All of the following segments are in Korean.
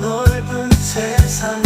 넓은 세상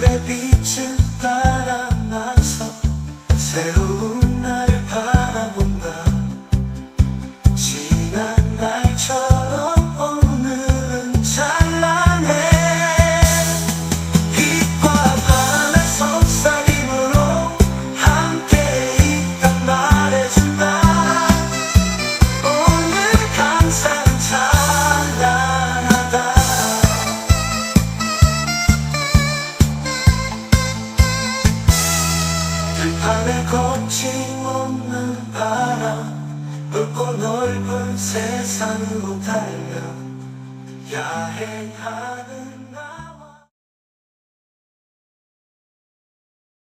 That the 들판에 거침없는 바람 넓고 넓은 세상으로 달려 야행하는